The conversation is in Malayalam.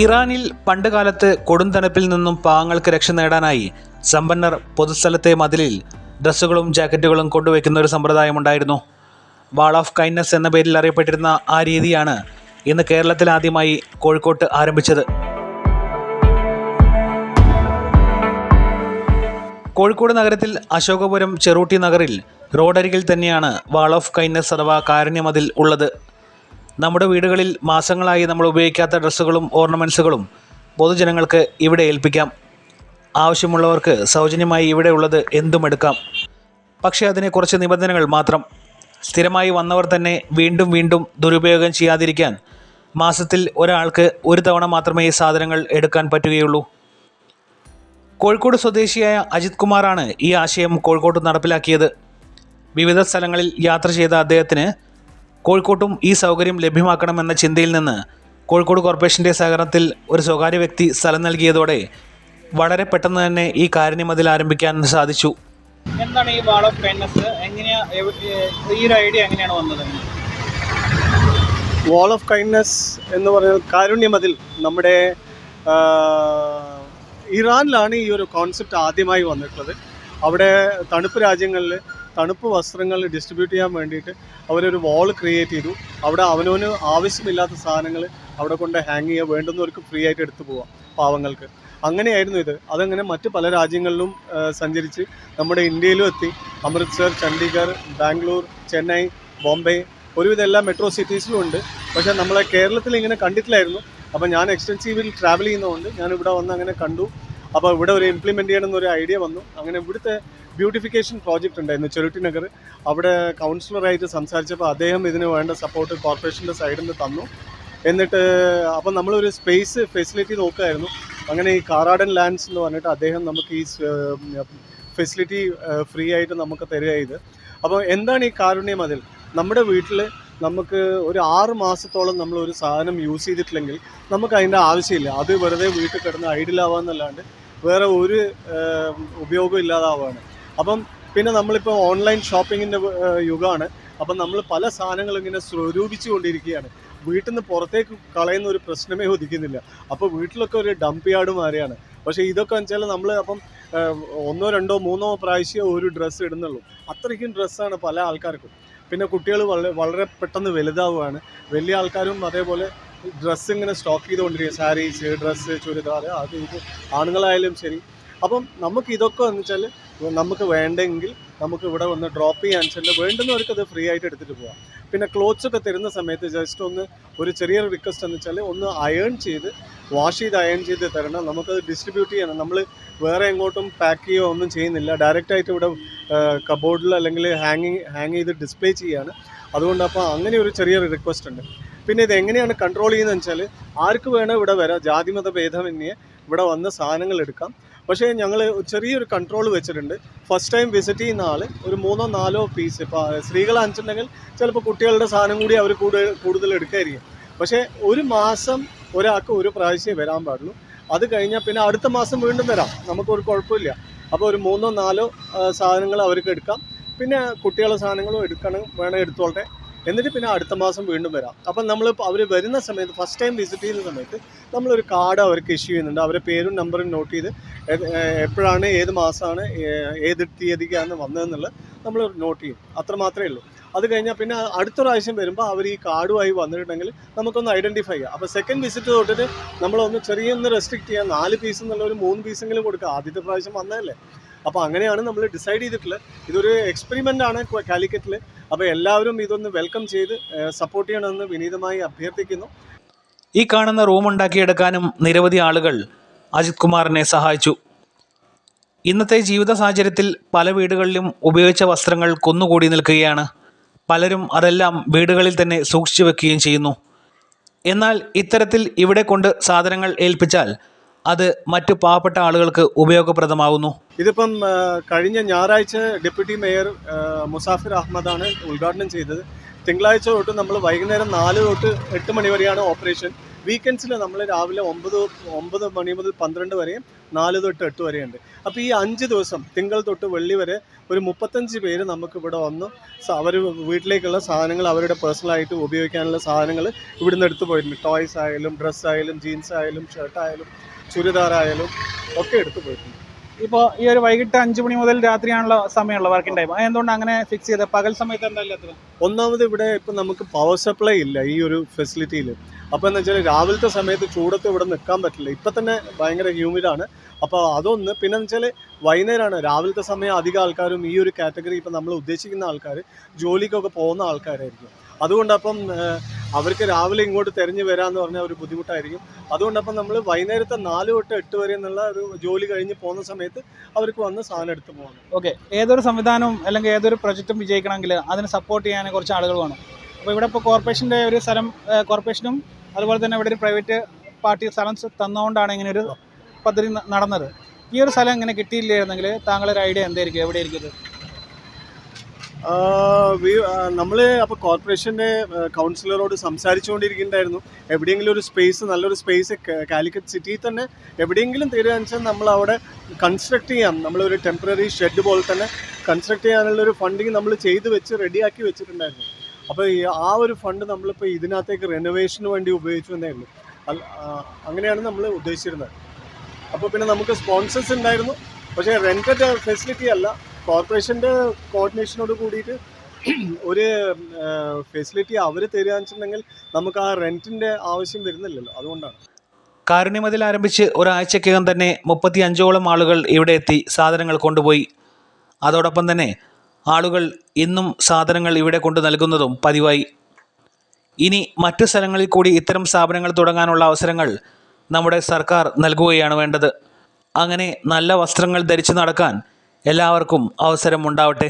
ഇറാനിൽ പണ്ടുകാലത്ത് കൊടുംതണുപ്പിൽ നിന്നും പാവങ്ങൾക്ക് രക്ഷ നേടാനായി സമ്പന്നർ പൊതുസ്ഥലത്തെ മതിലിൽ ഡ്രസ്സുകളും ജാക്കറ്റുകളും കൊണ്ടുവയ്ക്കുന്ന ഒരു സമ്പ്രദായമുണ്ടായിരുന്നു. വാൾ ഓഫ് കൈൻഡ്നസ് എന്ന പേരിൽ അറിയപ്പെട്ടിരുന്ന ആ രീതിയാണ് ഇന്ന് കേരളത്തിൽ ആദ്യമായി കോഴിക്കോട്ട് ആരംഭിച്ചത്. കോഴിക്കോട് നഗരത്തിൽ അശോകപുരം ചെറൂട്ടി നഗറിൽ റോഡരികിൽ തന്നെയാണ് വാൾ ഓഫ് കൈൻഡ്നസ് അഥവാ കാരുണ്യമതിൽ ഉള്ളത്. നമ്മുടെ വീടുകളിൽ മാസങ്ങളായി നമ്മൾ ഉപയോഗിക്കാത്ത ഡ്രസ്സുകളും ഓർണമെന്റ്സുകളും പൊതുജനങ്ങൾക്ക് ഇവിടെ ഏൽപ്പിക്കാം. ആവശ്യമുള്ളവർക്ക് സൗജന്യമായി ഇവിടെ ഉള്ളത് എന്തും എടുക്കാം. പക്ഷേ അതിനെ കുറച്ച് നിബന്ധനകൾ മാത്രം. സ്ഥിരമായി വന്നവർ തന്നെ വീണ്ടും വീണ്ടും ദുരുപയോഗം ചെയ്യാതിരിക്കാൻ മാസത്തിൽ ഒരാൾക്ക് ഒരു തവണ മാത്രമേ ഈ സാധനങ്ങൾ എടുക്കാൻ പറ്റുകയുള്ളൂ. കോഴിക്കോട് സ്വദേശിയായ അജിത് കുമാറാണ് ഈ ആശയം കോഴിക്കോട്ട് നടപ്പിലാക്കിയത്. വിവിധ സ്ഥലങ്ങളിൽ യാത്ര ചെയ്ത അദ്ദേഹത്തിന് കോഴിക്കോട്ടും ഈ സൗകര്യം ലഭ്യമാക്കണമെന്ന ചിന്തയിൽ നിന്ന് കോഴിക്കോട് കോർപ്പറേഷന്റെ സഹകരണത്തിൽ ഒരു സ്വകാര്യ വ്യക്തി സ്ഥലം നൽകിയതോടെ വളരെ പെട്ടെന്ന് തന്നെ ഈ കാരുണ്യമതിൽ ആരംഭിക്കാൻ സാധിച്ചു. എന്താണ് ഈ വാൾ ഓഫ് കൈൻഡ്നസ് എങ്ങനെയാ ഈ ഒരു ഐഡിയ എങ്ങനെയാണ് വന്നത്? വാൾ ഓഫ് കൈൻഡ്നസ് എന്ന് പറഞ്ഞാൽ കാരുണ്യമതിൽ നമ്മുടെ ഇറാനിലാണ് ഈ ഒരു കോൺസെപ്റ്റ് ആദ്യമായി വന്നിട്ടുള്ളത്. അവിടെ തണുപ്പ് രാജ്യങ്ങളിൽ തണുപ്പ് വസ്ത്രങ്ങൾ ഡിസ്ട്രിബ്യൂട്ട് ചെയ്യാൻ വേണ്ടിയിട്ട് അവരൊരു വാൾ ക്രിയേറ്റ് ചെയ്തു. അവിടെ അവനവന് ആവശ്യമില്ലാത്ത സാധനങ്ങൾ അവിടെ കൊണ്ട് ഹാങ് ചെയ്യുക വേണ്ടുന്നവർക്ക് ഫ്രീ ആയിട്ട് എടുത്തു പോവാം പാവങ്ങൾക്ക്. അങ്ങനെയായിരുന്നു ഇത്. അതങ്ങനെ മറ്റ് പല രാജ്യങ്ങളിലും സഞ്ചരിച്ച് നമ്മുടെ ഇന്ത്യയിലും എത്തി. അമൃത്സർ ചണ്ഡീഗഡ് ബാംഗ്ലൂർ ചെന്നൈ ബോംബെ ഒരുവിധം എല്ലാ മെട്രോ സിറ്റീസിലും ഉണ്ട്. പക്ഷേ നമ്മളെ കേരളത്തിൽ ഇങ്ങനെ കണ്ടിട്ടില്ലായിരുന്നു. അപ്പോൾ ഞാൻ എക്സ്റ്റൻസീവിൽ ട്രാവൽ ചെയ്യുന്നതുകൊണ്ട് ഞാൻ ഇവിടെ വന്ന് അങ്ങനെ കണ്ടു. അപ്പോൾ ഇവിടെ ഒരു ഇംപ്ലിമെന്റ് ചെയ്യണമെന്ന് ഒരു ഐഡിയ വന്നു. അങ്ങനെ ഇവിടുത്തെ ബ്യൂട്ടിഫിക്കേഷൻ പ്രോജക്റ്റ് ഉണ്ടായിരുന്നു ചെറുട്ടി നഗർ അവിടെ കൗൺസിലറായിട്ട് സംസാരിച്ചപ്പോൾ അദ്ദേഹം ഇതിന് വേണ്ട സപ്പോർട്ട് കോർപ്പറേഷന്റെ സൈഡിൽ നിന്ന് തന്നു. എന്നിട്ട് അപ്പം നമ്മളൊരു സ്പേസ് ഫെസിലിറ്റി നോക്കുമായിരുന്നു അങ്ങനെ ഈ കാറാടൻ ലാൻഡ്സ് എന്ന് പറഞ്ഞിട്ട് അദ്ദേഹം നമുക്ക് ഈ ഫെസിലിറ്റി ഫ്രീ ആയിട്ട് നമുക്ക് തരിക ഇത്. അപ്പോൾ എന്താണ് ഈ കാരുണ്യം അതിൽ? നമ്മുടെ വീട്ടിൽ നമുക്ക് ഒരു ആറ് മാസത്തോളം നമ്മൾ ഒരു സാധനം യൂസ് ചെയ്തിട്ടില്ലെങ്കിൽ നമുക്ക് അതിന്റെ ആവശ്യമില്ല. അത് വെറുതെ വീട്ടിൽ കിടന്ന് ഐഡിലാവാന്നല്ലാണ്ട് വേറെ ഒരു ഉപയോഗം ഇല്ലാതാവുകയാണ് അപ്പം പിന്നെ നമ്മളിപ്പോൾ ഓൺലൈൻ ഷോപ്പിങ്ങിന്റെ യുഗമാണ്. അപ്പം നമ്മൾ പല സാധനങ്ങളും ഇങ്ങനെ സ്വരൂപിച്ചു കൊണ്ടിരിക്കുകയാണ്. വീട്ടിൽ നിന്ന് പുറത്തേക്ക് കളയുന്ന ഒരു പ്രശ്നമേ ഉദിക്കുന്നില്ല. അപ്പോൾ വീട്ടിലൊക്കെ ഒരു ഡംപ് യാർഡ് മാറിയാണ്. പക്ഷേ ഇതൊക്കെ വെച്ചാൽ നമ്മൾ അപ്പം ഒന്നോ രണ്ടോ മൂന്നോ പ്രാവശ്യം ഒരു ഡ്രസ്സ് ഇടുന്നുള്ളൂ. അത്രയ്ക്കും ഡ്രസ്സാണ് പല ആൾക്കാർക്കും. പിന്നെ കുട്ടികൾ വളരെ വളരെ പെട്ടെന്ന് വലുതാവുകയാണ്. വലിയ ആൾക്കാരും അതേപോലെ ഡ്രസ്സ് ഇങ്ങനെ സ്റ്റോക്ക് ചെയ്തുകൊണ്ടിരിക്കുക. സാരീസ് ഡ്രസ്സ് ചുരിദാർ അത് ഇത്. ആണുങ്ങളായാലും ശരി. അപ്പം നമുക്ക് ഇതൊക്കെ എന്ന് വെച്ചാൽ നമുക്ക് വേണ്ടെങ്കിൽ നമുക്ക് ഇവിടെ വന്ന് ഡ്രോപ്പ് ചെയ്യാൻ വെച്ചാൽ വേണ്ടുന്നവർക്ക് അത് ഫ്രീ ആയിട്ട് എടുത്തിട്ട് പോവാം. പിന്നെ ക്ലോത്ത്സ് ഒക്കെ തരുന്ന സമയത്ത് ജസ്റ്റ് ഒന്ന് ഒരു ചെറിയൊരു റിക്വസ്റ്റ് എന്ന് വെച്ചാൽ ഒന്ന് അയൺ ചെയ്ത് വാഷ് ചെയ്ത് അയൺ ചെയ്ത് തരണം. നമുക്കത് ഡിസ്ട്രിബ്യൂട്ട് ചെയ്യണം. നമ്മൾ വേറെ എങ്ങോട്ടും പാക്ക് ചെയ്യുകയോ ഒന്നും ചെയ്യുന്നില്ല. ഡയറക്റ്റായിട്ട് ഇവിടെ കബോർഡിൽ അല്ലെങ്കിൽ ഹാങ്ങിങ് ഹാങ് ചെയ്ത് ഡിസ്പ്ലേ ചെയ്യാണ്. അതുകൊണ്ട് അപ്പോൾ അങ്ങനെ ഒരു ചെറിയൊരു റിക്വസ്റ്റ് ഉണ്ട്. പിന്നെ ഇത് എങ്ങനെയാണ് കൺട്രോൾ ചെയ്യുന്നത് വെച്ചാൽ ആർക്ക് വേണോ ഇവിടെ വരാം ജാതിമത ഭേദമന്യേ ഇവിടെ വന്ന് സാധനങ്ങൾ എടുക്കാം. പക്ഷേ ഞങ്ങൾ ചെറിയൊരു കൺട്രോൾ വെച്ചിട്ടുണ്ട്. ഫസ്റ്റ് ടൈം വിസിറ്റ് ചെയ്യുന്ന ആൾ ഒരു മൂന്നോ നാലോ പീസ് ഇപ്പോൾ സ്ത്രീകളാണെന്നുണ്ടെങ്കിൽ ചിലപ്പോൾ കുട്ടികളുടെ സാധനം കൂടി അവർ കൂടുതൽ കൂടുതൽ എടുക്കായിരിക്കും. പക്ഷേ ഒരു മാസം ഒരാൾക്ക് ഒരു പ്രാവശ്യമേ വരാൻ പാടുള്ളൂ. അത് കഴിഞ്ഞാൽ പിന്നെ അടുത്ത മാസം വീണ്ടും വരാം. നമുക്കൊരു കുഴപ്പമില്ല. അപ്പോൾ ഒരു മൂന്നോ നാലോ സാധനങ്ങൾ അവർക്ക് എടുക്കാം. പിന്നെ കുട്ടികളുടെ സാധനങ്ങളും എടുക്കണം വേണം എടുത്തോട്ടെ. എന്നിട്ട് പിന്നെ അടുത്ത മാസം വീണ്ടും വരാം. അപ്പം നമ്മൾ അവർ വരുന്ന സമയത്ത് ഫസ്റ്റ് ടൈം വിസിറ്റ് ചെയ്യുന്ന സമയത്ത് നമ്മളൊരു കാർഡ് അവർക്ക് ഇഷ്യൂ ചെയ്യുന്നുണ്ട്. അവരെ പേരും നമ്പറും നോട്ട് ചെയ്ത് എപ്പോഴാണ് ഏത് മാസമാണ് ഏത് തീയതിക്കാണ് വന്നതെന്നുള്ളത് നമ്മൾ നോട്ട് ചെയ്യും. അത്ര മാത്രമേ ഉള്ളൂ. അത് കഴിഞ്ഞാൽ പിന്നെ അടുത്ത പ്രാവശ്യം വരുമ്പോൾ അവർ ഈ കാർഡുമായി വന്നിട്ടുണ്ടെങ്കിൽ നമുക്കൊന്ന് ഐഡന്റിഫൈ ചെയ്യാം. അപ്പോൾ സെക്കൻഡ് വിസിറ്റ് തൊട്ടിട്ട് നമ്മളൊന്ന് ചെറിയൊന്ന് റെസ്ട്രിക്ട് ചെയ്യാം. നാല് പീസ് എന്നുള്ള ഒരു മൂന്ന് പീസെങ്കിലും കൊടുക്കുക ആദ്യത്തെ പ്രാവശ്യം വന്നതല്ലേ? അപ്പോൾ അങ്ങനെയാണ് നമ്മൾ ഡിസൈഡ് ചെയ്തിട്ടുള്ളത്. ഇതൊരു എക്സ്പെരിമെന്റ് ആണ് കാലിക്കറ്റിൽ അപ്പോൾ എല്ലാവരും ഇതൊന്ന് വെൽക്കം ചെയ്ത് സപ്പോർട്ട് ചെയ്യണമെന്ന് വിനീതമായി അഭ്യർത്ഥിക്കുന്നു. ഈ കാണുന്ന റൂം ഉണ്ടാക്കിയെടുക്കാനും നിരവധി ആളുകൾ അജിത് കുമാറിനെ സഹായിച്ചു. ഇന്നത്തെ ജീവിത സാഹചര്യത്തിൽ പല വീടുകളിലും ഉപയോഗിച്ച വസ്ത്രങ്ങൾ കൊന്നുകൂടി നിൽക്കുകയാണ്. പലരും അതെല്ലാം വീടുകളിൽ തന്നെ സൂക്ഷിച്ചു വെക്കുകയും ചെയ്യുന്നു. എന്നാൽ ഇത്തരത്തിൽ ഇവിടെ കൊണ്ട് സാധനങ്ങൾ ഏൽപ്പിച്ചാൽ അത് മറ്റു പാവപ്പെട്ട ആളുകൾക്ക് ഉപയോഗപ്രദമാകുന്നു? ഇതിപ്പം കഴിഞ്ഞ ഞായറാഴ്ച ഡെപ്യൂട്ടി മേയർ മുസാഫിർ അഹമ്മദാണ് ഉദ്ഘാടനം ചെയ്തത്. തിങ്കളാഴ്ച തൊട്ട് നമ്മൾ വൈകുന്നേരം നാല് തൊട്ട് എട്ട് മണി വരെയാണ് ഓപ്പറേഷൻ. വീക്കെൻഡ്സിൽ നമ്മൾ രാവിലെ ഒമ്പത് ഒമ്പത് മണി മുതൽ പന്ത്രണ്ട് വരെയും നാല് തൊട്ട് എട്ട് വരെയുണ്ട്. അപ്പോൾ ഈ അഞ്ച് ദിവസം തിങ്കൾ തൊട്ട് വെള്ളി വരെ ഒരു മുപ്പത്തഞ്ച് പേര് നമുക്ക് ഇവിടെ വന്ന്. അവർ വീട്ടിലേക്കുള്ള സാധനങ്ങൾ അവരുടെ പേഴ്സണലായിട്ട് ഉപയോഗിക്കാനുള്ള സാധനങ്ങൾ ഇവിടുന്ന് എടുത്തു പോയിട്ടുണ്ട് ടോയ്സ് ആയാലും ഡ്രസ്സ് ആയാലും ജീൻസ് ആയാലും ഷർട്ട് ആയാലും ആയാലും ഒക്കെ എടുത്തു പോയിട്ടുണ്ട് ഇപ്പോൾ ഈ ഒരു വൈകിട്ട് അഞ്ച് മണി മുതൽ രാത്രിയാണല്ലോ സമയമുള്ള വർക്കിംഗ് ടൈം എന്തുകൊണ്ട് അങ്ങനെ ഫിക്സ് ചെയ്തത്? പകൽ സമയത്ത് എന്തായാലും ഒന്നാമത് ഇവിടെ ഇപ്പം നമുക്ക് പവർ സപ്ലൈ ഇല്ല ഈ ഒരു ഫെസിലിറ്റിയിൽ അപ്പോൾ എന്താ വെച്ചാൽ രാവിലത്തെ സമയത്ത് ചൂടത്ത് ഇവിടെ നിൽക്കാൻ പറ്റില്ല. ഇപ്പം തന്നെ ഭയങ്കര ഹ്യൂമിഡാണ് അപ്പോൾ അതൊന്ന് പിന്നെ വെച്ചാൽ വൈകുന്നേരമാണ് രാവിലത്തെ സമയം അധികം ആൾക്കാരും ഈ ഒരു കാറ്റഗറി ഇപ്പം നമ്മൾ ഉദ്ദേശിക്കുന്ന ആൾക്കാർ ജോലിക്കൊക്കെ പോകുന്ന ആൾക്കാരായിരിക്കും. അതുകൊണ്ട് അപ്പം അവർക്ക് രാവിലെ ഇങ്ങോട്ട് തിരഞ്ഞു വരാമെന്ന് പറഞ്ഞാൽ ഒരു ബുദ്ധിമുട്ടായിരിക്കും. അതുകൊണ്ടപ്പം നമ്മൾ വൈകുന്നേരത്തെ നാല് തൊട്ട് എട്ട് വരെ എന്നുള്ള ഒരു ജോലി കഴിഞ്ഞ് പോകുന്ന സമയത്ത് അവർക്ക് വന്ന് സാധനം എടുത്ത് പോകണം. ഓക്കെ. ഏതൊരു സംവിധാനവും അല്ലെങ്കിൽ ഏതൊരു പ്രൊജക്റ്റും വിജയിക്കണമെങ്കിൽ അതിന് സപ്പോർട്ട് ചെയ്യാൻ കുറച്ച് ആളുകൾ വേണം. അപ്പോൾ ഇവിടെ ഇപ്പോൾ കോർപ്പറേഷന്റെ ഒരു സ്ഥലം കോർപ്പറേഷനും അതുപോലെ തന്നെ ഇവിടെ ഒരു പ്രൈവറ്റ് പാർട്ടി സ്ഥലം തന്നുകൊണ്ടാണ് ഇങ്ങനെ ഒരു പദ്ധതി നടന്നത്. ഈ ഒരു സ്ഥലം ഇങ്ങനെ കിട്ടിയില്ലായിരുന്നെങ്കിൽ താങ്കളൊരു ഐഡിയ എന്തായിരിക്കും? എവിടെയായിരിക്കും ഇത്? നമ്മൾ അപ്പോൾ കോർപ്പറേഷന്റെ കൗൺസിലറോട് സംസാരിച്ചുകൊണ്ടിരിക്കുന്നുണ്ടായിരുന്നു. എവിടെയെങ്കിലും ഒരു സ്പേസ് നല്ലൊരു സ്പേസ് കാലിക്കറ്റ് സിറ്റിയിൽ തന്നെ എവിടെയെങ്കിലും തീരുമാനിച്ചാൽ നമ്മൾ അവിടെ കൺസ്ട്രക്ട് ചെയ്യാം. നമ്മളൊരു ടെമ്പററി ഷെഡ് പോലെ തന്നെ കൺസ്ട്രക്ട് ചെയ്യാനുള്ള ഒരു ഫണ്ടിങ് നമ്മൾ ചെയ്ത് വെച്ച് റെഡിയാക്കി വെച്ചിട്ടുണ്ടായിരുന്നു. അപ്പോൾ ആ ഒരു ഫണ്ട് നമ്മളിപ്പോൾ ഇതിനകത്തേക്ക് റെനോവേഷന് വേണ്ടി ഉപയോഗിച്ചു എന്നേ ഉള്ളൂ അങ്ങനെയാണ് നമ്മൾ ഉദ്ദേശിച്ചിരുന്നത്. അപ്പോൾ പിന്നെ നമുക്ക് സ്പോൺസേഴ്സ് ഉണ്ടായിരുന്നു. പക്ഷേ റെന്റഡ് ഫെസിലിറ്റി അല്ല. കോർപ്പറേഷന്റെ കോർഡിനേഷനോട് കൂടിയിട്ട് ഒരു ഫെസിലിറ്റി അവർ തരികയെന്നുണ്ടെങ്കിൽ നമുക്ക് ആ റെന്റിന്റെ ആവശ്യം വരുന്നില്ലല്ലോ. അതുകൊണ്ടാണ്. കാരുണ്യമതിൽ ആരംഭിച്ച് ഒരാഴ്ചക്കകം തന്നെ മുപ്പത്തി അഞ്ചോളം ആളുകൾ ഇവിടെ എത്തി സാധനങ്ങൾ കൊണ്ടുപോയി. അതോടൊപ്പം തന്നെ ആളുകൾ ഇന്നും സാധനങ്ങൾ ഇവിടെ കൊണ്ടു നൽകുന്നതും പതിവായി. ഇനി മറ്റു സ്ഥലങ്ങളിൽ കൂടി ഇത്തരം സ്ഥാപനങ്ങൾ തുടങ്ങാനുള്ള അവസരങ്ങൾ നമ്മുടെ സർക്കാർ നൽകുകയാണ് വേണ്ടത്. അങ്ങനെ നല്ല വസ്ത്രങ്ങൾ ധരിച്ചു നടക്കാൻ എല്ലാവർക്കും അവസരം ഉണ്ടാവട്ടെ